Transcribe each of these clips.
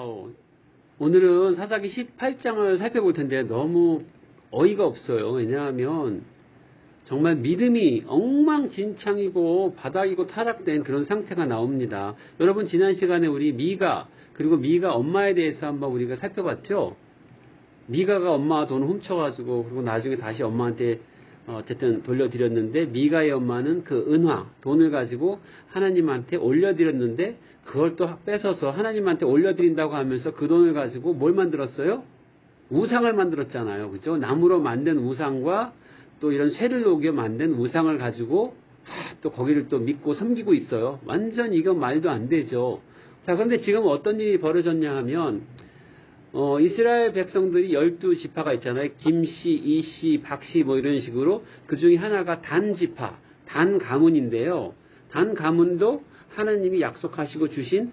와우. 오늘은 사사기 18장을 살펴볼 텐데 너무 어이가 없어요. 왜냐하면 정말 믿음이 엉망진창이고 바닥이고 타락된 그런 상태가 나옵니다. 여러분 지난 시간에 우리 미가 그리고 미가 엄마에 대해서 한번 우리가 살펴봤죠. 미가가 엄마 돈을 훔쳐가지고 그리고 나중에 다시 엄마한테 어, 어쨌든 돌려드렸는데 미가의 엄마는 그 은화 돈을 가지고 하나님한테 올려드렸는데 그걸 또 뺏어서 하나님한테 올려드린다고 하면서 그 돈을 가지고 뭘 만들었어요? 우상을 만들었잖아요. 그죠? 나무로 만든 우상과 또 이런 쇠를 녹여 만든 우상을 가지고 아, 또 거기를 또 믿고 섬기고 있어요. 완전 이건 말도 안 되죠. 자, 그런데 지금 어떤 일이 벌어졌냐 하면 어, 이스라엘 백성들이 열두 지파가 있잖아요. 김씨, 이씨, 박씨 뭐 이런 식으로 그 중에 하나가 단 지파, 단 가문인데요. 단 가문도 하나님이 약속하시고 주신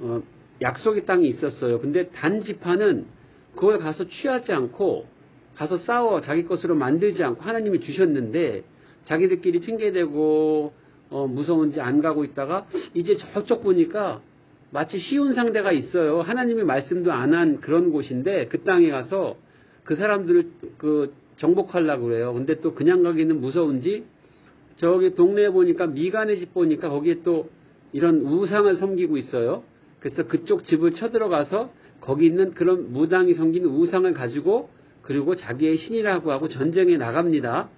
어, 약속의 땅이 있었어요. 근데 단 지파는 그걸 가서 취하지 않고 가서 싸워 자기 것으로 만들지 않고 하나님이 주셨는데 자기들끼리 핑계대고 어, 무서운지 안 가고 있다가 이제 저쪽 보니까 마치 쉬운 상대가 있어요. 하나님의 말씀도 안 한 그런 곳인데 그 땅에 가서 그 사람들을 그 정복하려고 그래요. 근데 또 그냥 가기는 무서운지 저기 동네에 보니까 미간의 집 보니까 거기에 또 이런 우상을 섬기고 있어요. 그래서 그쪽 집을 쳐들어가서 거기 있는 그런 무당이 섬기는 우상을 가지고 그리고 자기의 신이라고 하고 전쟁에 나갑니다.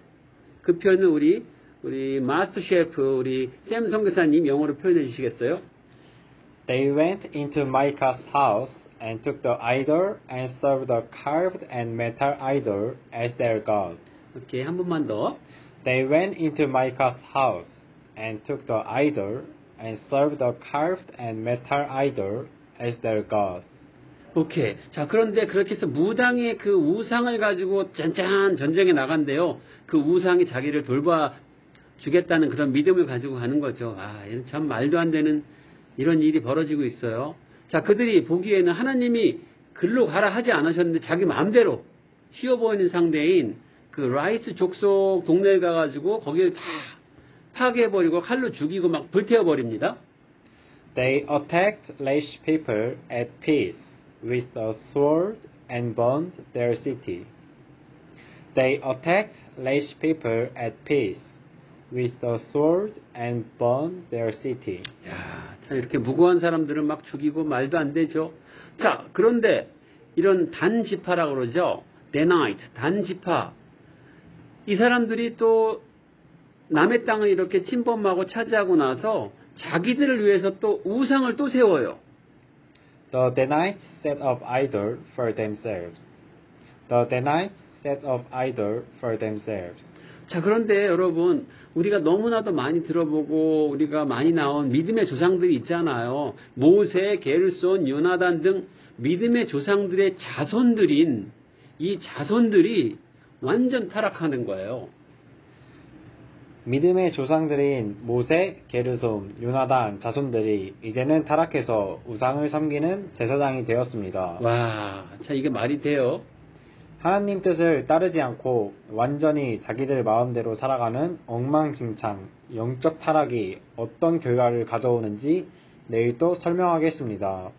그 표현은 우리 우리 마스터 셰프 우리 샘 선교사님 영어로 표현해 주시겠어요? They went into Micah's house and took the idol and served the carved and metal idol as their god. 오케이 한 번만 더. They went into Micah's house and took the idol and served the carved and metal idol as their god. 오케이. 자, 그런데 그렇게 해서 무당의 그 우상을 가지고 짠짠 전쟁에 나간대요. 그 우상이 자기를 돌봐 주겠다는 그런 믿음을 가지고 가는 거죠. 아, 이건 참 말도 안 되는 이런 일이 벌어지고 있어요. 자, 그들이 보기에는 하나님이 글로 가라 하지 않으셨는데 자기 마음대로 쉬워 보이는 상대인 그 라이스 족속 동네에 가가지고 거기를 다 파괴해버리고 칼로 죽이고 막 불태워버립니다. They attacked Laish people at peace with a sword and burned their city. They attacked Laish people at peace with a sword and burned their city. 야, 참 이렇게 무고한 사람들은 막 죽이고 말도 안 되죠. 자, 그런데 이런 단지파라고 그러죠. 데나이트, 단지파. 이 사람들이 또 남의 땅을 이렇게 침범하고 차지하고 나서 자기들을 위해서 또 우상을 또 세워요. The Danites set up idol for themselves. The Danites set up idol for themselves. 자, 그런데 여러분, 우리가 너무나도 많이 들어보고 우리가 많이 나온 믿음의 조상들이 있잖아요. 모세, 게르손, 요나단 등 믿음의 조상들의 자손들인 이 자손들이 완전 타락하는 거예요. 믿음의 조상들인 모세, 게르솜, 요나단 자손들이 이제는 타락해서 우상을 섬기는 제사장이 되었습니다. 와, 자, 이게 말이 돼요? 하나님 뜻을 따르지 않고 완전히 자기들 마음대로 살아가는 엉망진창, 영적 타락이 어떤 결과를 가져오는지 내일 또 설명하겠습니다.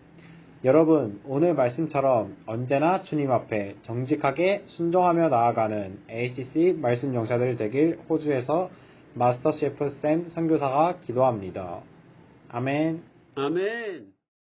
여러분, 오늘 말씀처럼 언제나 주님 앞에 정직하게 순종하며 나아가는 ACC 말씀 용사들 되길 호주에서 마스터 셰프 쌤 선교사가 기도합니다. 아멘. 아멘.